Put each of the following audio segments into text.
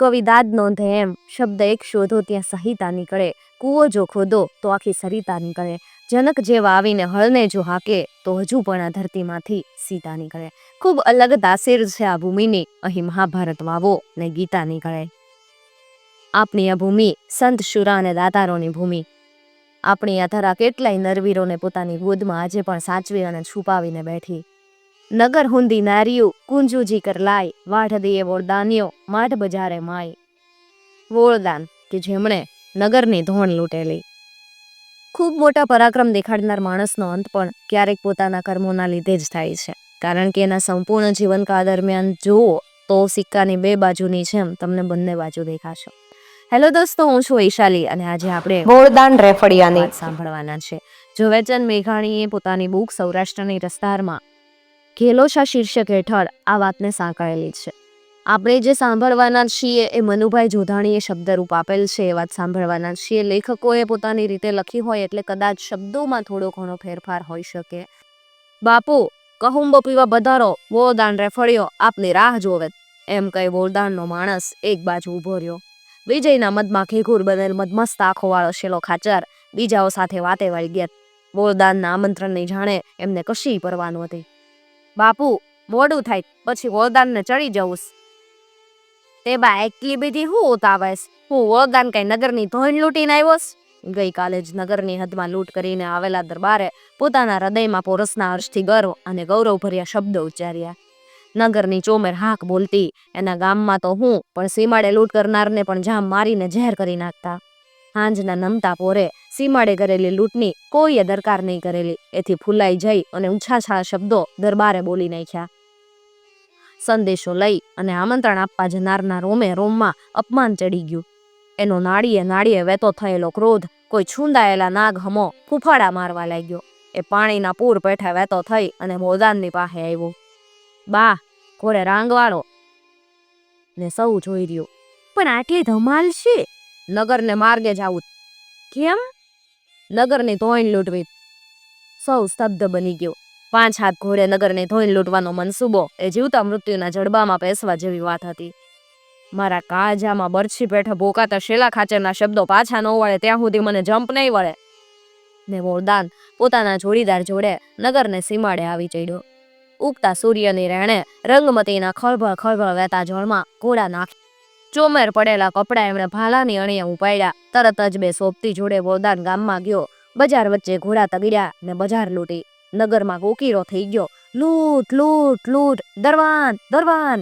કવિ દાદ નોંધે એમ. શબ્દ એક શોધો, ત્યાં સહિતા નીકળે. કૂવો જો ખોદો, તો આખી સરિતા નીકળે. જનક જેવા આવીને હળને જો હાકે, તો હજુ પણ આ ધરતીમાંથી સીતા નીકળે. ખૂબ અલગ તાસીર છે આ ભૂમિની. અહીં મહાભારત વાવો, ને ગીતા નીકળે. આપણી આ ભૂમિ, સંત શુરા અને દાતારોની ભૂમિ. આપણી આ ધરા કેટલાય નરવીરોને પોતાની ગોદમાં આજે પણ સાચવી અને છુપાવીને બેઠી. નગર હુંદી નારિયું કુંજુજી કર લાય વાઢ દિયે વોળદાન્યો માઠ બજારે માય વોળદાન કે જેમણે નગરની ધોણ લૂંટેલી ખૂબ મોટા પરાક્રમ દેખાડનાર માણસનો અંત પણ ક્યારેક પોતાના કર્મોના લીધે જ થાય છે કારણ કે એના સંપૂર્ણ જીવનકાળ દરમિયાન જુઓ તો સિક્કાની બે બાજુની જેમ તમને બંને બાજુ દેખાશે હેલો દોસ્તો હું છું વૈશાલી અને આજે આપણે બોળદાન રેફડિયાની સાંભળવાના છે। ઝવેરચંદ મેઘાણીએ પોતાની બુક સૌરાષ્ટ્રની રસ્તારમાં ઘેલોશા શીર્ષક હેઠળ આ વાતને સાંકળેલી છે. આપણે જે સાંભળવાના છીએ એ મનુભાઈ જોધાણીએ શબ્દરૂપ આપેલ છે, એ વાત સાંભળવાના છીએ. લેખકોએ પોતાની રીતે લખી હોય એટલે કદાચ શબ્દોમાં થોડો ઘણો ફેરફાર હોઈ શકે. બાપુ, કહુંબો પીવા બધારો વોરદાન રેફળ્યો, આપની રાહ જોવે. એમ કહી વોરદાનનો માણસ એક બાજુ ઊભો રહ્યો. વિજયના મદમાં ઘેઘૂર બનેલ મદમસ્ત આંખોવાળો શેલો ખાચર બીજાઓ સાથે વાતે વળી ગયા વોરદાનના આમંત્રણની જાણે એમને કશી પરવાનું નહોતી. બાપુ, મોડું થાય, પછી વરદાનને ચડી જવું તે બા એટલી બધી હું ઉતાવસ હું વરદાન કઈ નગરની ધોઈન લૂંટીને આવ્યોસ? ગઈકાલે જ નગરની હદમાં લૂંટ કરીને આવેલા દરબારે પોતાના હૃદયમાં પોરસના હર્ષથી ગર્વ અને ગૌરવભર્યા શબ્દો ઉચ્ચાર્યા. નગરની ચોમેર હાક બોલતી, એના ગામમાં તો હું, પણ સીમાડે લૂંટ કરનારને પણ જામ મારીને ઝેર કરી નાખતા. હાંજના નમતા પોરે સીમાડે કરેલી લૂંટની કોઈએ દરકાર નહીં કરેલી. એથી ફૂલાઈ જઈ અને ઊંછાછા શબ્દો દરબારે બોલી નાખ્યા. સંદેશો લઈ અને આમંત્રણ આપવા જનારના રોમે રોમમાં અપમાન ચડી ગયું. એનો નાળીએ નાળીએ વહેતો થયેલો ક્રોધ કોઈ છૂંદાયેલા નાગ હમો ફૂફાડા મારવા લાગ્યો. એ પાણીના પૂર પેઠે વહેતો થઈ અને મોદાનની પાસે આવ્યો. બા, ઘોડે રાંગવાળો. ને સૌ જોઈ રહ્યું. પણ આટલી ધમાલ છે? નગરને માર્ગે જવું. કેમ? નગરની ધોઈન લૂંટવી. સૌ સ્તબ્ધ બની ગયો. પાંચ હાથ ઘોડે નગરની ધોઈન લૂંટવાનો મનસૂબો એ જીવતા મૃત્યુના જડબામાં પેસવા જેવી વાત હતી. મારા કાજામાં બરછી પેઠે ભોકાતા શેલા ખાચરના શબ્દો પાછા ન વળે, ત્યાં સુધી મને જમ્પ નહીં વળે. ને વરદાન પોતાના જોડીદાર જોડે નગરને સીમાડે આવી ચડ્યો. ઉગતા સૂર્યની રેણે રંગમતીના ખળભળ ખળભળ વહેતા જળમાં ઘોડા નાખી ચોમેર પડેલા કપડા એમણે ભાલાની અણીએ ઉપાડ્યા તરત જ બે સોપતી જોડે વરદાન ગામમાં ગયો. બજાર વચ્ચે ઘોડા તગડ્યા ને બજાર લૂંટી. નગરમાં કોકીરો થઈ ગયો. લૂંટ લૂંટ લૂંટ, દરવાન દરવાન!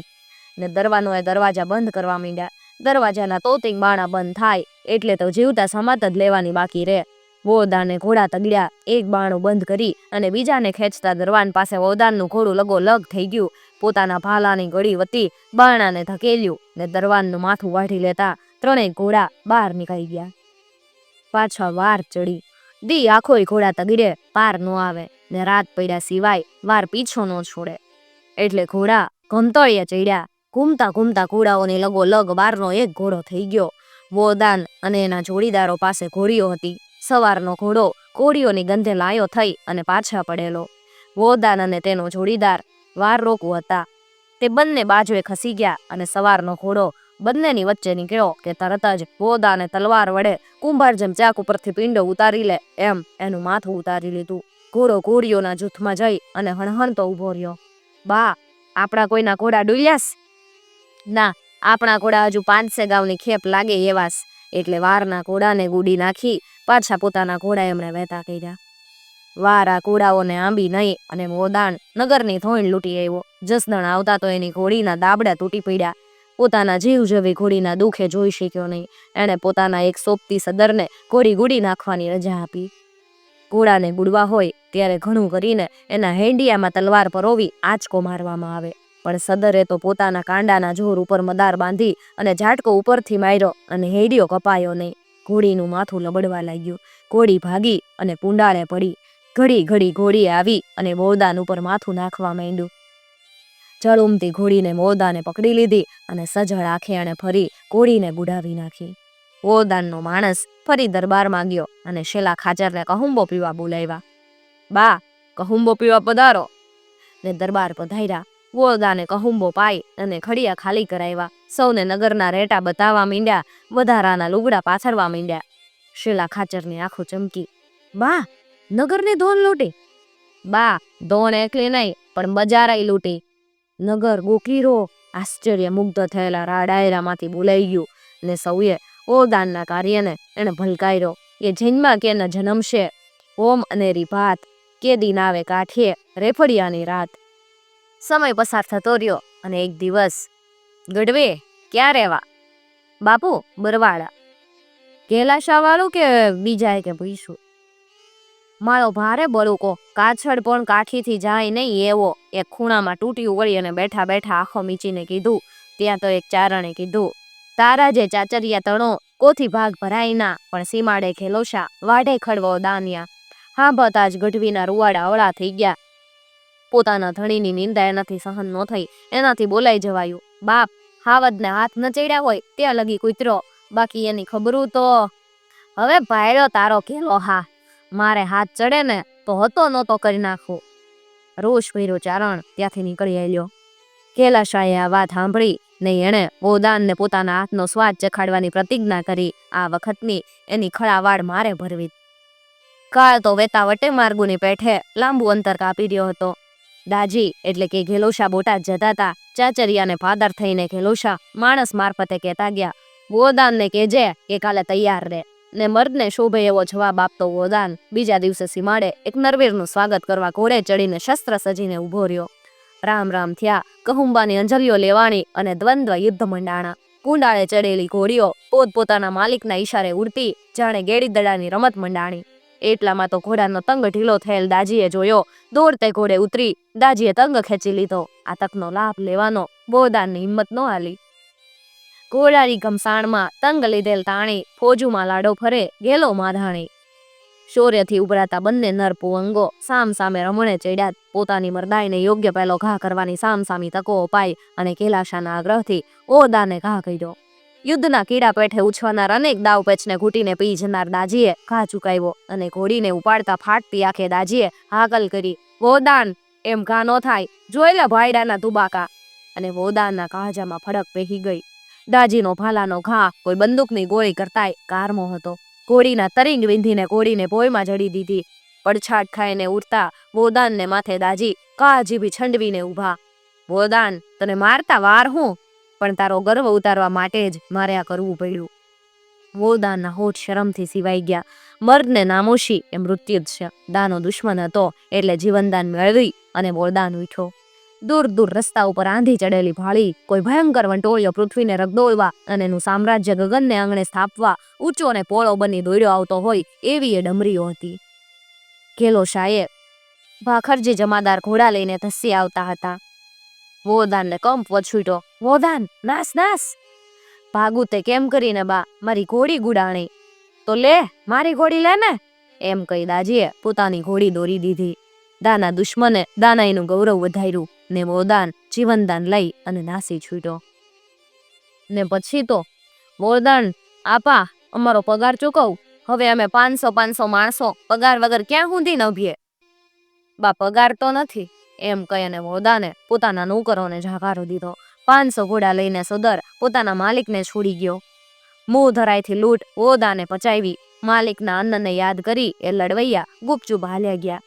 ને દરવાનોએ દરવાજા બંધ કરવા માંડ્યા. દરવાજાના તોતિંગ બાણા બંધ થાય એટલે તો જીવતા સમાત જ લેવાની બાકી રહે. વોદાને ઘોડા તગડ્યા. એક બાણું બંધ કરી અને બીજાને ખેંચતા દરવાન પાસે વોદાનનું ઘોડું લગો લગ થઈ ગયું. પોતાના ભાલાની ગળી વતી બારણાને ધકેલ્યું ને દરવાનનું માથું વાઢી લેતા ત્રણેય ઘોડા બહાર નીકળી ગયા. પાછળ વાર ચડી. દી આખોય ઘોડા તગડે પાર ન આવે ને રાત પડ્યા સિવાય વાર પીછો ન છોડે. એટલે ઘોડા ઘંતળીએ ચડ્યા. ઘૂમતા ઘૂમતા ઘોડાઓની લગો લગ બારનો એક ઘોડો થઈ ગયો. વોદાન અને એના જોડીદારો પાસે ઘોડીઓ હતી. સવારનો ઘોડો કોળીઓની ગંધે લાયો થઈ અને પાછા પડેલો. વોદાન અને તેનો જોડીદાર વાર રોકુ હતા. તે બંને બાજુએ ખસી ગયા અને સવારનો ઘોડો બંનેની વચ્ચે નીકળ્યો કે તરત જ વોદાને તલવાર વડે કુંભાર જેમ ચાક ઉપરથી પિંડો ઉતારી લે એમ એનું માથું ઉતારી લીધું. ઘોડો ઘોડીઓના જૂથમાં જઈ અને હણહણતો ઊભો રહ્યો. બા, આપણા કોઈના ઘોડા ડૂલ્યાસ? ના, આપણા ઘોડા હજુ પાંચસે ગાવની ખેપ લાગે એવાસ. એટલે વારના ઘોડાને ગુડી નાખી પાછા પોતાના ઘોડા એમણે વહેતા કર્યા. વાર આ ઘોડાઓને આંબી નહીં અને મોદાણ નગરની થોઈણ લૂંટી આવ્યો. જસદણ આવતા તો એની ઘોડીના દાબડા તૂટી પડ્યા. પોતાના જીવ જેવી ઘોડીના દુઃખે જોઈ શક્યો નહીં. એણે પોતાના એક સોપતી સદરને ઘોડી ગુડી નાખવાની રજા આપી. ઘોડાને ગુડવા હોય ત્યારે ઘણું કરીને એના હેંડિયામાં તલવાર પરોવી આંચકો મારવામાં આવે. પણ સદરે તો પોતાના કાંડાના જોર ઉપર મદાર બાંધી અને ઝાટકો ઉપરથી માર્યો અને હેડિયો કપાયો નહીં. ઘોડીનું માથું લબડવા લાગ્યું. ઘોડી ભાગી અને પુંડાળે પડી. ઘડી ઘડી ઘોડી આવી અને મોરદાન ઉપર માથું નાખવા માંડ્યું. ચળુમતી ઘોડીને મોરદાને પકડી લીધી અને સજળ આંખે અને ફરી ઘોડીને ગુડાવી નાખી. ઓરદાનનો માણસ ફરી દરબારમાં ગયો અને શેલા ખાચરને કહુંબો પીવા બોલાવ્યા. બા, કહુંબો પીવા પધારો. ને દરબાર પધાર્યા. વોદાને કહુંબો પાઈ અને ખડિયા ખાલી કરાવ્યા. સૌને નગરના રેટા બતાવવા માંડ્યા, વધારાના લુગડા પાથરવા માંડ્યા. શીલા ખાચરની આંખો ચમકી. બા નગરને ધોન લૂંટી. બા, ધોન એકલી નહીં, પણ બજારાય લૂંટી. નગર ગોકીરો આશ્ચર્ય મુગ્ધ થયેલા રાડાયરામાંથી બોલાઈ ગયું ને સૌએ ઓદાનના કાર્યને એણે ભલકાયરો એ જન્મા કે જન્મશે? ઓમ અનેરી ભાત કે દિન આવે કાઠીએ રેફડિયાની રાત? સમય પસાર થતો રહ્યો અને એક દિવસ, ગઢવે, ક્યાં રહેવા? બાપુ બરવાડા કેલાશા વાળું કે બીજાએ કે પૂછ્યું મારો ભારે બળુકો. કાછડ પણ કાઠીથી જાય નહીં એવો. એક ખૂણામાં તૂટ્યું વળી અને બેઠા બેઠા આંખો મીચીને કીધું, ત્યાં તો એક ચારણે કીધું, તારા જે ચાચરિયા તણો, કોથી ભાગ ભરાય ના? પણ સીમાડે ખેલોશા, વાઢે ખડવો દાનિયા. હા બતા જ ગઢવીના રૂવાડા અવળા થઈ ગયા. પોતાના ધણીની નિંદા એનાથી સહન ન થઈ. એનાથી બોલાઈ જવાયું. બાપ, હાવદને હાથ ન ચડ્યા હોય ત્યાં લગી કૂતરો. બાકી એની ખબરું તો હવે ભાયરો તારો કેલો હા. મારે હાથ ચડે ને તો હતો નહોતો કરી નાખું રોષ ભર્યો ચારણ ત્યાંથી નીકળી આવ્યો કેલાશાએ આ વાત સાંભળી ને એણે ઓદાનને પોતાના હાથનો સ્વાદ ચખાડવાની પ્રતિજ્ઞા કરી આ વખતની એની ખળા વાળ મારે ભરવી. કાળ તો વેતા વટે માર્ગુની પેઠે લાંબુ અંતર કાપી રહ્યો હતો. દાજી એટલે કે ઘેલોશા બોટાદ જતા હતા ચાચરિયાને ફાદર થઈને ઘેલોશા માણસ મારફતે કહેતા ગયા, ગોદાનને કહેજે કે કાલે તૈયાર રહે ને મર્દને શોભે એવો જવાબ આપતો ગોદાન. બીજા દિવસે સીમાડે એક નરવીરનું સ્વાગત કરવા ઘોડે ચડીને શસ્ત્ર સજીને ઊભો રહ્યો. રામ રામ થયા. કહુંબાની અંજલીઓ લેવાણી અને દ્વંદ્વ યુદ્ધ મંડાણા. કુંડાળે ચડેલી ઘોડીઓ પોતપોતાના માલિકના ઈશારે ઉડતી, જાણે ગેડી દડાની રમત મંડાણી. એટલામાં તો ઘોડાનો તંગ ઢીલો થયેલ દાજીએ જોયો. દોડતે ઘોડે ઉતરી, દાજીએ તંગ ખેંચી લીધો. આ તકનો લાભ લેવાનો બોદાનની હિંમત ન આલી ઘોડાની ઘમસાણમાં તંગ લીધેલ તાણી ફોજુમાં લાડો ફરે, ગેલો માધાણી. શૌર્યથી ઉભરાતા બંને નર પુવંગો સામ સામે રમણે ચડ્યા, પોતાની મરદાઈને યોગ્ય પહેલો ઘા કરવાની સામ સામી તકો અપાઈ અને કેલાશાના આગ્રહથી ઓદાને ઘા કર્યો. યુદ્ધના કીડા પેઠે ઉછવાનાર અનેક દાવ પેચને ઘૂંટીને પી જનાર દાજીએ ઘા ચુકાવ્યો અને ઘોડીને ઉપાડતા ફાટતી આંખે દાજીએ હાકલ કરી, વોદાન, એમ ઘા નો થાય જોઈ લે ભાઈડાના તુબાકા. અને વોદાનના કાજામાં ફડક પહેરી ગઈ. દાજીનો ભાલાનો ઘા કોઈ બંદૂકની ગોળી કરતાય કારમો હતો. ઘોડીના તરીંગ વિંધીને ઘોડીને ભોયમાં જડી દીધી. પડછાટ ખાઈને ઉડતા વોદાનને માથે દાજી કાજીભી છંડવીને ઊભા. વોદાન તને મારતા વાર હું? પણ તારો ગર્વ ઉતારવા માટે જ મારે આ કરવું પડ્યું. વોદાનના હોઠ શરમથી સિવાઈ ગયા. મર્દને નામોશી એ મૃત્યુ જ છે દાનો દુશ્મન હતો એટલે જીવનદાન મેળવી અને વોદાન ઉઠ્યો. દૂર દૂર રસ્તા ઉપર આંધી ચડેલી ભાળી, કોઈ ભયંકર વંટોળિયો પૃથ્વીને રગદોળવા અને એનું સામ્રાજ્ય ગગનને આંગણે સ્થાપવા ઊંચો અને પોળો બની દોડ્યો આવતો હોય એવી એ ડમરીઓ હતી. ઘેલો શાયે ભાખરજી જમાદાર ઘોડા લઈને ધસી આવતા હતા. વોદાનને કંપ વછૂટ્યો વોદાન નાસ નાસ ભાગુ તે કેમ કરીને બા? મારી ઘોડી ગુડાણી. તો લે, મારી ઘોડી લે ને! એમ કહી દાજીએ પોતાની ઘોડી દોરી દીધી. દાના દુશ્મને દાનાઈનું ગૌરવ વધાર્યું. ને વોદાન જીવનદાન લઈ અને નાસી છૂટ્યો. ને પછી તો વોદાન આપા, અમારો પગાર ચૂકવ, હવે અમે પાંચસો પાંચસો માણસો, પગાર વગર ક્યાં સુધી નભીએ? બા, પગાર તો નથી, એમ કહી અને વોદાને પોતાના નોકરોને જાકારો દીધો. પાંચસો ઘોડા લઈને સદર પોતાના માલિકને છોડી ગયો. મોહ ધરાયથી લૂંટ વોદાને પચાવી, માલિકના અન્નને યાદ કરી એ લડવૈયા ગુપચુપ હાલ્યા ગયા.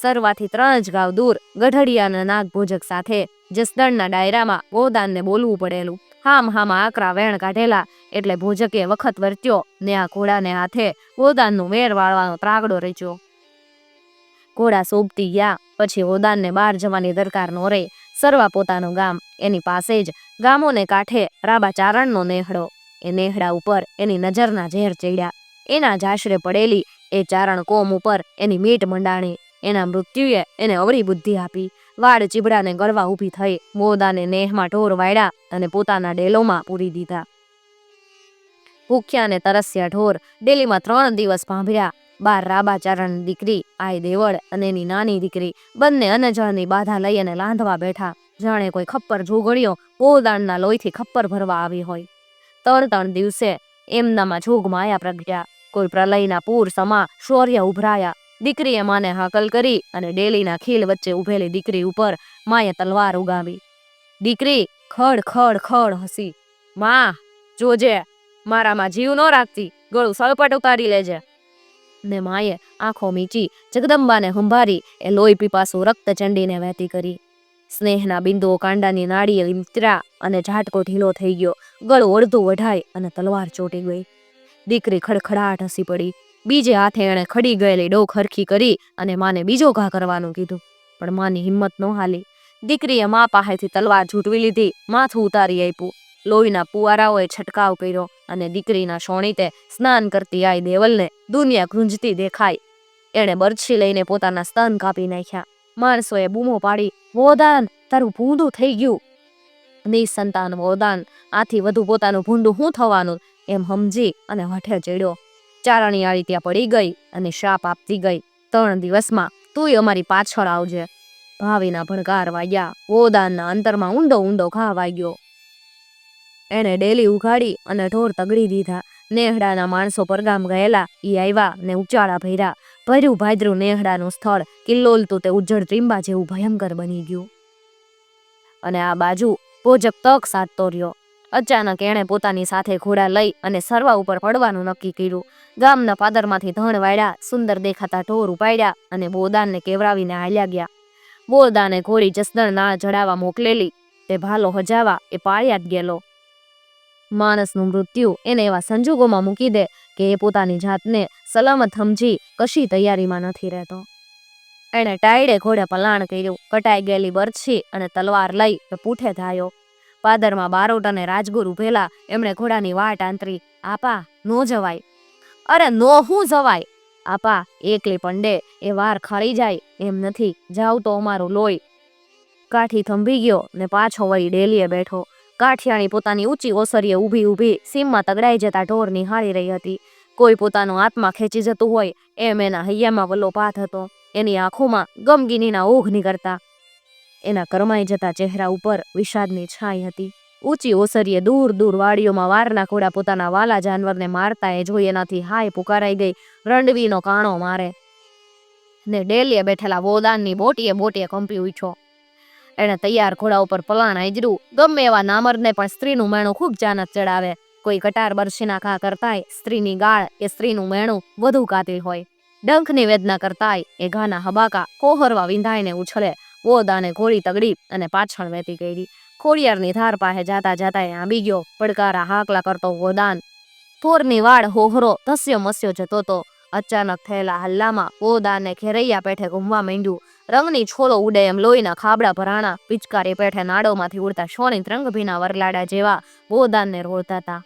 સરવાથી ત્રણ જ ગાવ દૂર ગઢડિયાના નાગભોજક સાથે જસદણના ડાયરામાં ગોદાનને બોલવું પડેલું. હામ હામ આકરા વેણ કાઢેલા એટલે ભોજકે વખત વર્ત્યો ને આ ઘોડાને હાથે ગોદાનનું વેર વાળવાનો ત્રાગડો રચ્યો. ઘોડા સોંપતી ગયા, પછી ઓદાનને બહાર જવાની દરકાર નો રહે સરવા પોતાનું ગામ, એની પાસે જ ગામોને કાંઠે રાબા ચારણનો નેહડો. એ નેહડા ઉપર એની નજરના ઝેર ચડ્યા. એના જાશરે પડેલી એ ચારણ કોમ ઉપર એની મીટ મંડાણી. એના મૃત્યુએ એને અવરી બુદ્ધિ આપી. વાડ ચીબડાને ગરવા ઊભી થઈ, મોદાને નેહમાં ઢોર વાળ્યા અને પોતાના ડેલોમાં પૂરી દીધા. ભૂખ્યા અને તરસ્યા ઢોર, ડેલીમાં ત્રણ દિવસ ભાંભર્યા બાર રાબાચારણ દીકરી આય દેવળ અને એની નાની દીકરી, બંને અનજળની બાધા લઈ અને લાંધવા બેઠા. જાણે કોઈ ખપ્પર જોગળીઓ પોદાણના લોહીથી ખપ્પર ભરવા આવી હોય. ત્રણ ત્રણ દિવસે એમનામાં જોગ માયા પ્રગટ્યા. કોઈ પ્રલયના પૂર સમા શૌર્ય ઉભરાયા. દીકરીએ માને હાકલ કરી અને ડેલીના ખીલ વચ્ચે ઊભેલી દીકરી ઉપર માએ તલવાર ઉગાવી. દીકરી ખડ ખડ ખડ હસી, માં, જોજે, મારામાં જીવ ન રાખતી, ગળું સળપટ ઉતારી લેજે. ને માએ આંખો મીચી જગદંબાને હંભારી એ લોહી પીપાસું રક્ત ચંડીને વહેતી કરી. સ્નેહના બિંદુઓ કાંડાની નાળીએ વિતર્યા અને ઝાટકો ઢીલો થઈ ગયો. ગળું અડધું વઢાઈ અને તલવાર ચોટી ગઈ. દીકરી ખડખડાટ હસી પડી. બીજે હાથે એણે ખડી ગયેલી ડોક હરખી કરી અને માને બીજો ઘા કરવાનું કીધું. પણ માની હિંમત ન હાલી. દીકરીએ મા પાસેથી તલવાર ઝૂંટવી લીધી, માથું ઉતારી આપ્યું. લોહીના પુવારાઓએ છટકાવ કર્યો અને દીકરીના શોણીતે સ્નાન કરતી આઈ દેવલને દુનિયા ગુંજતી દેખાય એણે બરછી લઈને પોતાના સ્તન કાપી નાખ્યા. માણસોએ બૂમો પાડી, વોદાન, તારું ભૂંડું થઈ ગયું. નિસંતાન વોદાન, આથી વધુ પોતાનું ભૂંડું શું થવાનું? એમ સમજી અને હઠે ચડ્યો. ચારણીયાળી ત્યાં પડી ગઈ અને શાપ આપતી ગઈ. ત્રણ દિવસમાં તુંય અમારી પાછળ આવજે. ભાવિના ભણકાર વાગ્યા. ગોદાનના અંતરમાં ઊંડો ઊંડો ઘા વાગ્યો. એણે ડેલી ઉઘાડી અને ઢોર તગડી દીધા. નેહડાના માણસો પરગામ ગયેલા. ઈ આવ્યા ને ઉચાળા ભર્યા. ભર્યું ભાદરું નેહડાનું સ્થળ. કિલ્લોલતું તે ઉજ્જડ ત્રિંબા જેવું ભયંકર બની ગયું. અને આ બાજુ ભોજક તક સાધતો રહ્યો. અચાનક એણે પોતાની સાથે ઘોડા લઈ અને સરવા ઉપર પડવાનું નક્કી કર્યું. ગામના પાદરમાંથી ધણ વાળ્યા, સુંદર દેખાતા ઢોર ઉપાડ્યા અને બોદાનને કેવરાવીને હાલ્યા ગયા. બોદાને ઘોડી જસદણ ના જડાવા મોકલેલી, તે ભાલો હજાવા એ પાળ્યા જ ગયેલો. માણસનું મૃત્યુ એને એવા સંજોગોમાં મૂકી દે કે એ પોતાની જાતને સલામત સમજી કશી તૈયારીમાં નથી રહેતો. એણે ટાયડે ઘોડે પલાણ કર્યું, કટાઈ ગયેલી બરછી અને તલવાર લઈ પૂઠે ધાયો. પાદરમાં બારોટ અને રાજગુરુ ભેલા એમણે ઘોડાની વાટ આંતરી, આપા, નો જવાય. અરે, નો હું જવાય? આપા, એકલી પંડે, એ વાર ખરી જાય, એમ નથી, જાવ તો અમારું લોહી. કાઠી થંભી ગયો ને પાછો વળી ડેલીએ બેઠો. કાઠિયાણી પોતાની ઊંચી ઓસરીએ ઊભી ઊભી સીમમાં તગડાઈ જતા ઢોર નિહાળી રહી હતી. કોઈ પોતાનો આત્મા ખેંચી જતું હોય, એમ એના હૈયામાં વલ્લો પાથ હતો. એની આંખોમાં ગમગીનીના ઓઘ નીકળતા. એના કરમાઈ જતા ચહેરા ઉપર વિષાદની છાંય હતી. ઊંચી ઓસરીએ દૂર દૂર વાડીઓમાં વારના ઘોડા પોતાના વાલા જાનવરને મારતા એ જોઈ એનાથી હાય પુકારાઈ ગઈ, રંડવીનો કાણો મારે. ને ડેલીએ બેઠેલા વોદાનની બોટીએ બોટીએ કંપી ઉઠ્યો. એણે તૈયાર ઘોડા ઉપર પલાણ આજર્યું ગમે એવા નામરને પણ સ્ત્રીનું મેણું ખૂબ જાનત ચડાવે. કોઈ કટાર બરશીના ઘા કરતાય સ્ત્રીની ગાળ એ સ્ત્રીનું મેણું વધુ કાતિલ હોય. ડંખની વેદના કરતાય એ ઘાના હબાકા કોહરવા વિંધાઈને ઉછળે. વોદાને ઘોડી તગડી અને પાછળ વહેતી ગઈ ખોડિયારની ધાર પાસે જાતા જાતા એ આંબી ગયો. પડકારા હાકલા કરતો વોદાન. થોરની વાડ હોહરો ધસ્યો મસ્યો જતો તો અચાનક થયેલા હલ્લામાં વોદાને ઘેરૈયા પેઠે ઘૂમવા માંડ્યું. રંગની છોલો ઉડે એમ લોહીના ખાબડા ભરાણા પિચકારી પેઠે નાડોમાંથી ઉડતા શોણિત રંગભીના વરલાડા જેવા બોદાનને રોળતા હતા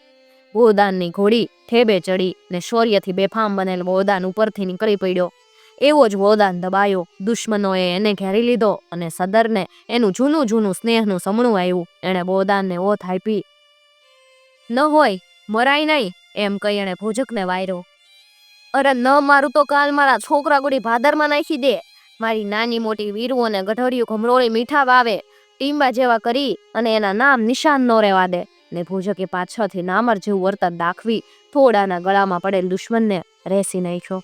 બોદાનની ઘોડી ઠેબે ચડી ને શૌર્યથી બેફામ બનેલ બોદાન ઉપરથી નીકળી પડ્યો. એવો જ બોદાન દબાયો. દુશ્મનોએ એને ઘેરી લીધો અને સદરને એનું જૂનું જૂનું સ્નેહનું સમણું આવ્યું એણે બોદાનને ઓથ આપી. ન હોય, મરાય નહીં એમ કહી એણે ભોજકને વાયરો. અરે, ન મારું તો કાલ મારા છોકરા ગુડી ભાદરમાં નાખી દે. મારી નાની મોટી વીરું અને ગઢડિયું ઘમરોળી મીઠા વાવે. ટીંબા જેવા કરી અને એના નામ નિશાન ન રહેવા દે. ને ભોજકે પાછળથી નામર જેવું વર્તન દાખવી થોડાના ગળામાં પડેલ દુશ્મનને રેસી નાખ્યો.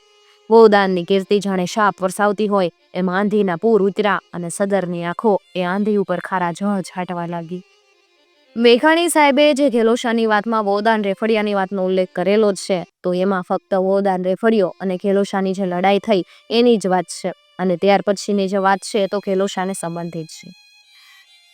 વોદાનની કીર્તિ જાણે શાપ વરસાવતી હોય એમ આંધીના પૂર ઉતર્યા અને સદરની આંખો એ આંધી ઉપર ખારા જળ છાંટવા લાગી. મેઘાણી સાહેબે જે ઘેલોશાની વાતમાં વોદાન રેફડિયાની વાતનો ઉલ્લેખ કરેલો જ છે, તો એમાં ફક્ત વોદાન રેફડિયો અને ઘેલોશાની જે લડાઈ થઈ એની જ વાત છે, અને ત્યાર પછીની જે વાત છે તો ઘેલોશાને સંબંધિત છે.